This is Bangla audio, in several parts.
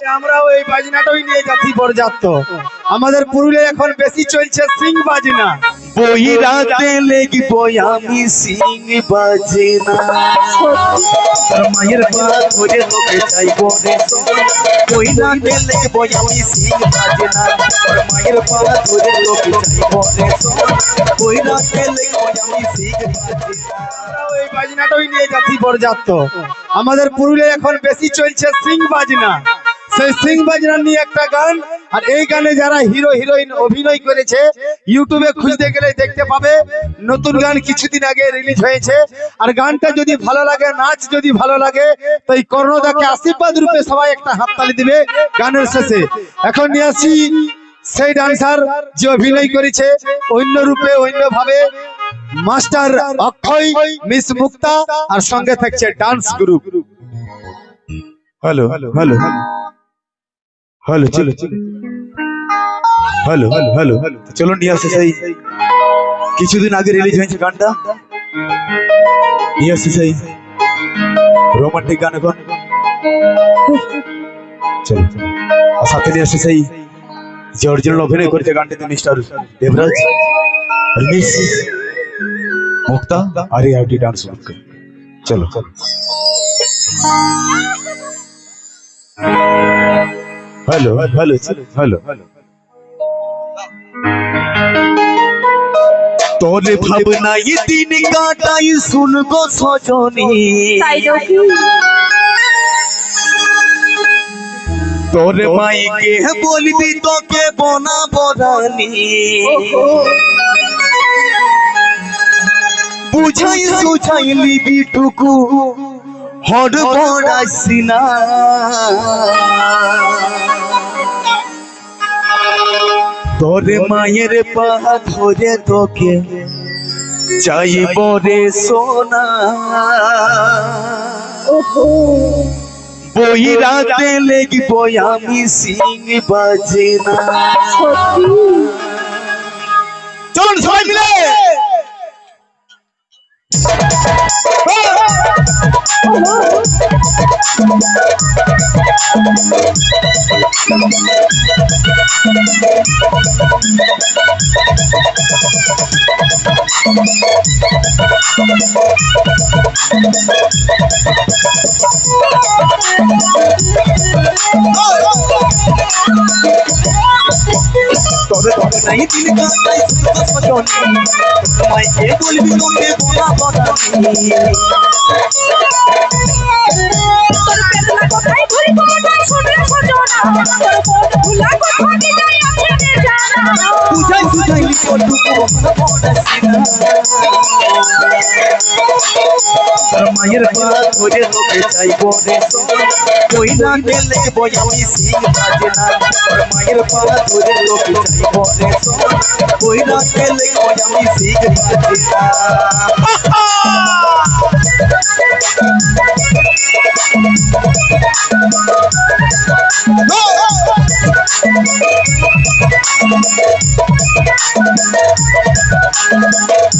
আমরাও এই বাজনাটাই নিয়ে যাচ্ছি আমাদের পুরুলিয়া এখন বেশি চলছে সিং বাজনা। বহিরাতে লেগব আমি সিং বাজে না তার মায়ের পা ধরে তোকে চাইব রে। বহিরাতে লেগব আমি সিং বাজে না তার মায়ের পা ধরে তোকে চাইব রে। বহিরাতে লেগব আমি সিং বাজে না আমরাও এই বাজনাটাই নিয়ে যাচ্ছি বরযাত্র। আমাদের পুরুলিয়া এখন বেশি চলছে সিং বাজনা। সেই সিং বাজনা নিয়ে একটা গান। আর এই গানে যারা হিরো, হিরোইন অভিনয় করেছে ইউটিউবে খুঁজতে গেলে দেখতে পাবে, নতুন গান কিছুদিন আগে রিলিজ হয়েছে। আর গানটা যদি ভালো লাগে, নাচ যদি ভালো লাগে, তো এই কর্ণদাকে আশীর্বাদ রূপে সবাই একটা হাততালি দিবে গানের শেষে। এখন নিয়ে আসি সেই ডান্সার যে অভিনয় করেছে, অন্য রূপে অন্য ভাবে মাস্টার অক্ষয়, মিস মুক্তা, আর সঙ্গে থাকছে dance group hello hello hello hello চলো হ্যালো হ্যালো হ্যালো চলো নিয়ে আসে সেই কিছুদিন আগে রিলিজ হয়েছে গানটা। নিয়ে আসছে সেই রোমান্টিক গান এখন। চলো আর সাথে নিয়ে আসছে সেই যে অরিজিনাল অভিনয় করেছে গানটিতে মিস্টার দেবরাজ আর মিস মুক্তা আর এই আইটি ডান্স চলো চলো। হ্যালো হ্যালো হ্যালো তোরে ভাবনাই দিন কাটাই শুনব সজনী। তোরে মাইকে বলবি তোকে বনা বরানি বুঝাই সুঝাই লিবি টুকু। না। তোরে মায়ের পা ধরে তোকে চাইব রে সোনা। বহিরাতে লেগব আমি সিং বাজে না চলুন সবাই মিলে। Oh, oh, oh. তোরে তোরে নাই। দিন শুনব সজনী মাইকে বলবি তোকে বোনা বদানি তোর পেটলা কোথায় ঘুরি কোথায় শুনলে সজনা তোর কোট ভুলা কথা জানা? বুঝাই লিখো টুকু তোর মায়ের পা ধরে তোকে চাইব রে কই না গেলে বয়ামি সিং বাজে না তোর মায়ের পা ধরে তোকে চাইব রে কই না গেলে বয়ামি সিং বাজে না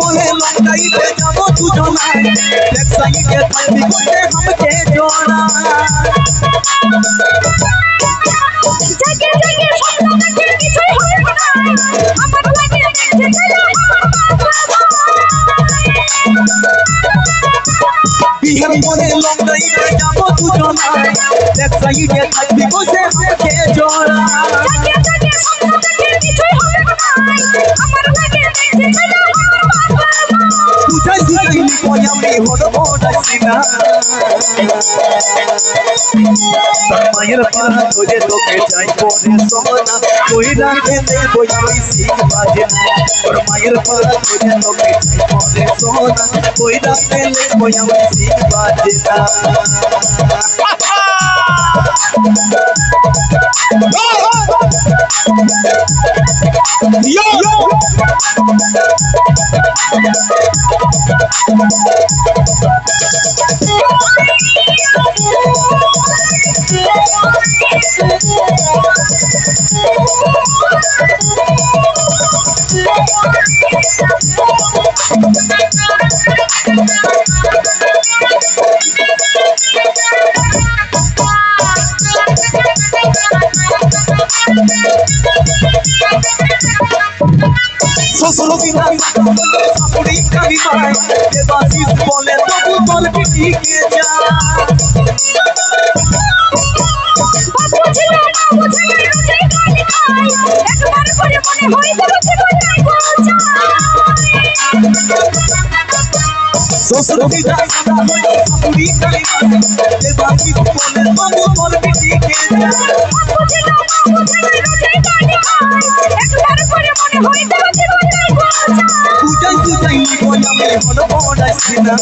भोले मंगई ले जाओ, तू जो मैं लक्षई के तभी कोई हमके जोड़ा जगे जगे भोले मंगई की छोई हो ना हम बदला के जगे हम मोरे लंगई ले जाओ तू जो मैं लक्षई के तभी कोई हमके जोड़ा जगे जगे মায়ের পা ধরে তোকে চাই পরে সোনা তুই রাখে দে বই সিং বাজে তোর মায়ের পা ধরে তোকে চাই পরে সোনা তুই রাখে দে বই সিং বাজে না। শ্বশুর বিধান শাশুড়ি কালি মায় দেবাশিস বলে তবু তোর পিটিকে যা বাবু ছিল বাবু ছিল রোজই গালি খায় একবার করে মনে হয় তবু পূজাই পূজাই বই আমি হলো বড়াইছি না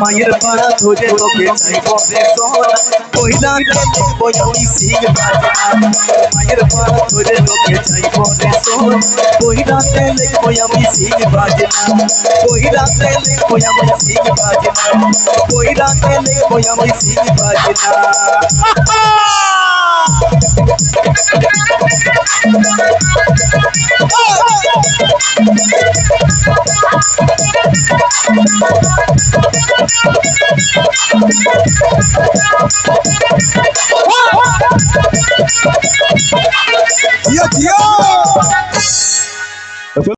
মায়ের পাড়া ধরে তোকে চাই পরে সোনা কইলা গেলে বই সিং মায়ের পাড়া ধরে তোকে চাই পরে সোনা কইলা গেলে বই আমি সিং বাজনা কইলা গেলে বই আমি সিং বাজনা কইলা গেলে বই সিং বাজনা Yo, yo.